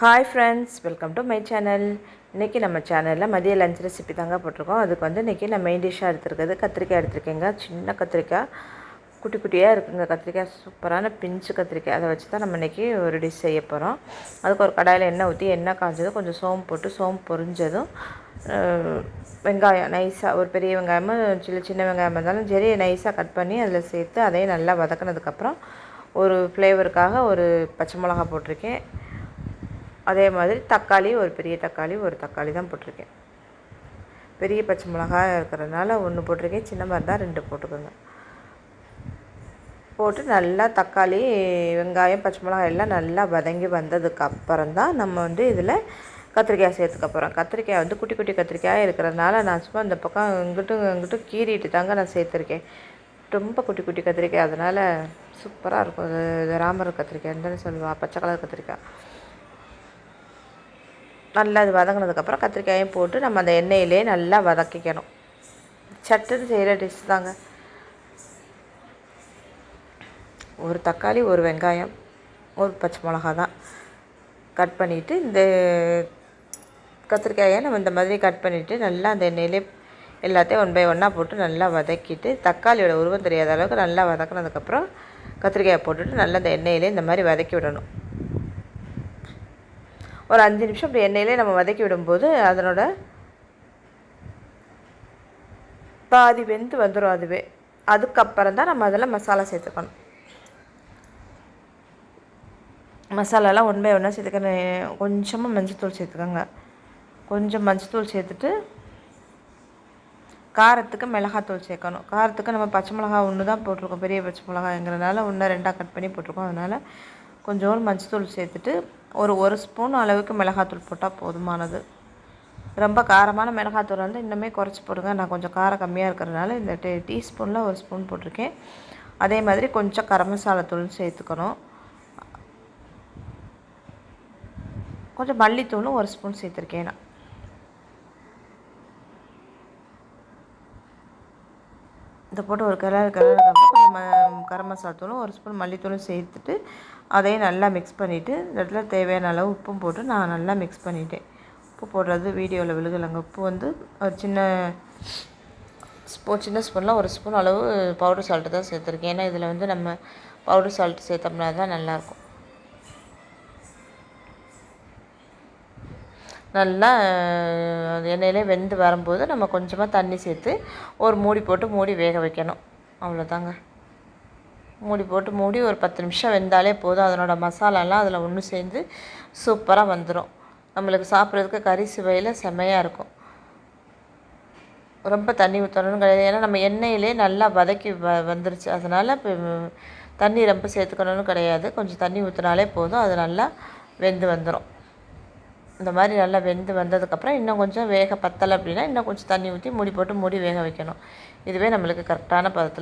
Hi friends welcome to my channel இன்றைக்கி நம்ம சேனலில் மதிய லஞ்ச் ரெசிபி தாங்க போட்டிருக்கோம். அதுக்கு வந்து இன்றைக்கி நான் மெயின் டிஷ்ஷாக எடுத்துருக்கிறது கத்திரிக்காய் எடுத்திருக்கேங்க. சின்ன கத்திரிக்காய் குட்டி குட்டியாக இருக்குங்க கத்திரிக்காய். சூப்பரான பிஞ்சு கத்திரிக்காய். அதை வச்சு தான் நம்ம இன்றைக்கி ஒரு டிஷ் செய்ய போகிறோம் அதுக்கு ஒரு கடாயில் எண்ணெய் ஊற்றி எண்ணெய் காய்ஞ்சதும் கொஞ்சம் சோம்பு போட்டு சோம்பு பொரிஞ்சதும் வெங்காயம் நைஸாக ஒரு பெரிய வெங்காயமும் சின்ன சின்ன வெங்காயமாக இருந்தாலும் சரி நைஸாக கட் பண்ணி அதில் சேர்த்து அதையும் நல்லா வதக்குனதுக்கப்புறம் ஒரு ஃப்ளேவருக்காக ஒரு பச்சை மிளகா போட்டிருக்கேன். அதே மாதிரி தக்காளி ஒரு பெரிய தக்காளி ஒரு தக்காளி தான் போட்டிருக்கேன். பெரிய பச்சை மிளகாய் இருக்கிறதுனால ஒன்று போட்டிருக்கேன். சின்ன மாதிரி தான் ரெண்டு போட்டுக்கோங்க. போட்டு நல்லா தக்காளி வெங்காயம் பச்சை மிளகாய் எல்லாம் நல்லா வதங்கி வந்ததுக்கு அப்புறம் தான் நம்ம வந்து இதில் கத்திரிக்காய் சேர்த்துக்க போகிறோம் கத்திரிக்காய் வந்து குட்டி குட்டி கத்திரிக்காய் இருக்கிறதுனால நான் சும்மா இந்த பக்கம் இங்கிட்டும் இங்கிட்டும் கீறிட்டு தாங்க நான் சேர்த்துருக்கேன். ரொம்ப குட்டி குட்டி கத்திரிக்காய். அதனால் சூப்பராக இருக்கும். ராமர் கத்திரிக்காய்ன்னு தானே சொல்லுவா பச்சை கலர் கத்திரிக்காய். நல்லா அது வதங்கினதுக்கப்புறம் கத்திரிக்காயும் போட்டு நம்ம அந்த எண்ணெயிலே நல்லா வதக்கிக்கணும். சட்டுன்னு செய்கிற டிஷ் தாங்க. ஒரு தக்காளி ஒரு வெங்காயம் ஒரு பச்சை மிளகா தான். கட் பண்ணிவிட்டு இந்த கத்திரிக்காயை நம்ம இந்த மாதிரி கட் பண்ணிவிட்டு நல்லா அந்த எண்ணெயிலே எல்லாத்தையும் ஒன் பை ஒன்னாக போட்டு நல்லா வதக்கிட்டு தக்காளியோட உருவம் தெரியாத அளவுக்கு நல்லா வதக்கினதுக்கப்புறம் கத்திரிக்காயை போட்டுட்டு நல்லா அந்த எண்ணெயிலே இந்த மாதிரி வதக்கி விடணும். ஒரு அஞ்சு நிமிஷம் அப்படி எண்ணெயிலே நம்ம வதக்கி விடும்போது அதனோட பாதி வெந்து வந்துடும் அதுவே. அதுக்கப்புறம் தான் நம்ம அதில் மசாலா சேர்த்துக்கணும். மசாலாலாம் ஒன் பை ஒன்றா சேர்த்துக்கணும். கொஞ்சமாக மஞ்சத்தூள் சேர்த்துக்கோங்க. கொஞ்சம் மஞ்சத்தூள் சேர்த்துட்டு காரத்துக்கு மிளகாத்தூள் சேர்க்கணும். காரத்துக்கு நம்ம பச்சை மிளகா ஒன்று தான் போட்டிருக்கோம். பெரிய பச்சை மிளகாங்கிறனால ஒன்று ரெண்டாக கட் பண்ணி போட்டிருக்கோம். அதனால் கொஞ்சோண்டு மஞ்சத்தூள் சேர்த்துட்டு ஒரு ஒரு ஸ்பூன் அளவுக்கு மிளகாத்தூள் போட்டால் போதுமானது. ரொம்ப காரமான மிளகாத்தூள் வந்து இன்னுமே குறைச்சி போடுங்க. நான் கொஞ்சம் காரம் கம்மியாக இருக்கிறதுனால இந்த டீ டீஸ்பூனில் ஒரு ஸ்பூன் போட்டிருக்கேன். அதே மாதிரி கொஞ்சம் கரம் மசாலா தூள் சேர்த்துக்கணும். கொஞ்சம் மல்லித்தூளும் ஒரு ஸ்பூன் சேர்த்துருக்கேன் நான். இதை போட்டு ஒரு கிளறு கிளறுக்கப்புறம் கொஞ்சம் ம கரம் மசாலா தூளும் ஒரு ஸ்பூன் மல்லித்தூளும் சேர்த்துட்டு அதையும் நல்லா மிக்ஸ் பண்ணிவிட்டு இந்த இடத்துல தேவையான அளவு உப்பும் போட்டு நான் நல்லா மிக்ஸ் பண்ணிட்டேன். உப்பு போடுறது வீடியோவில் விழுகலைங்க. உப்பு வந்து ஒரு சின்ன ஸ்பூ சின்ன ஸ்பூனில் ஒரு ஸ்பூன் அளவு பவுடர் சால்ட்டு தான் சேர்த்துருக்கேன். ஏன்னா இதில் வந்து நம்ம பவுடர் சால்ட் சேர்த்தோம்னா தான் நல்லாயிருக்கும் நல்லா எண்ணெயிலே வெந்து வரும்போது நம்ம கொஞ்சமாக தண்ணி சேர்த்து ஒரு மூடி போட்டு மூடி வேக வைக்கணும். அவ்வளோதாங்க மூடி போட்டு மூடி ஒரு பத்து நிமிஷம் வெந்தாலே போதும். அதனோட மசாலாலாம் அதில் ஒன்று சேர்ந்து சூப்பராக வந்துடும் நம்மளுக்கு சாப்பிட்றதுக்கு கறி சுவையில் செம்மையாக இருக்கும். ரொம்ப தண்ணி ஊற்றணும்னு கிடையாது. ஏன்னா நம்ம எண்ணெயிலே நல்லா வதக்கி வ வந்துருச்சு. அதனால் இப்போ தண்ணி ரொம்ப சேர்த்துக்கணும்னு கிடையாது. கொஞ்சம் தண்ணி ஊற்றினாலே போதும். அது நல்லா வெந்து வந்துடும் இந்த மாதிரி நல்லா வெந்து வந்ததுக்கப்புறம் இன்னும் கொஞ்சம் வேக பத்தலை அப்படின்னா இன்னும் கொஞ்சம் தண்ணி ஊற்றி மூடி போட்டு மூடி வேக வைக்கணும். இதுவே நம்மளுக்கு கரெக்டான பதத்தில்